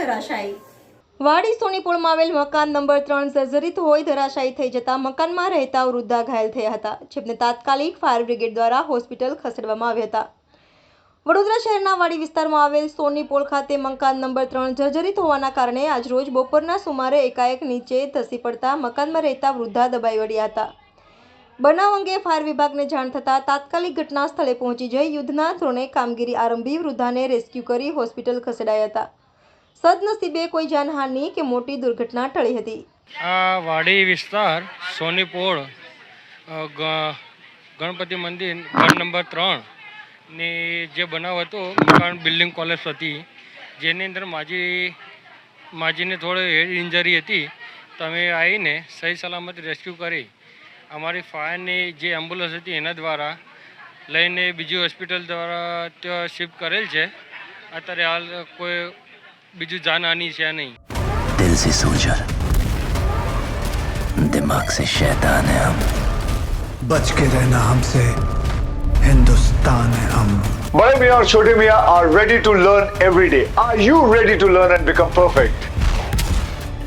ધરાશાયી. વાડી સોનીપોળમાં આવેલ મકાન નંબર ત્રણ જર્જરિત હોય ધરાશાયી થઈ જતા મકાનમાં રહેતા વૃદ્ધા ઘાયલ થયા હતા, જેમને તાત્કાલિક ફાયર બ્રિગેડ દ્વારા હોસ્પિટલ ખસેડવામાં આવ્યા હતા. વડોદરા શહેરના વાડી વિસ્તારમાં આવેલ સોનીપોળ ખાતે મકાન નંબર ત્રણ જર્જરિત હોવાના કારણે આજરોજ બપોરના સુમારે એકાએક નીચે ધસી પડતા મકાનમાં રહેતા વૃદ્ધા દબાઈ વળ્યા હતા. બનાવ અંગે ફાયર વિભાગને જાણ થતાં તાત્કાલિક ઘટના સ્થળે પહોંચી જઈ યુદ્ધના ધોરણે કામગીરી આરંભી વૃદ્ધાને રેસ્ક્યુ કરી હોસ્પિટલ ખસેડાયા હતા સદનસીબે કોઈ જાનહાનિ કે મોટી દુર્ઘટના ટળી હતી. આ વાડી વિસ્તાર સોનીપોળ ગણપતિ મંદિર, ઘર નંબર ત્રણની જે બનાવ હતો, મકાન બિલ્ડિંગ કોલેજ હતી, જેની અંદર માજી, માજીને થોડી ઇન્જરી હતી. તમે આવીને સહી સલામત રેસ્ક્યુ કરી. અમારી ફાયરની જે એમ્બ્યુલન્સ હતી એના દ્વારા લઈને બીજી હોસ્પિટલ દ્વારા ત્યાં શિફ્ટ કરેલ છે અત્યારે હાલ કોઈ બીજું જાનહાની છે નહીં दिल से सोल्जर दिमाग से शैतान है हम बच के रहना हमसे हिंदुस्तान है हम Bade Mian और Chote Mian are ready to learn every day. Are you ready to learn and become perfect?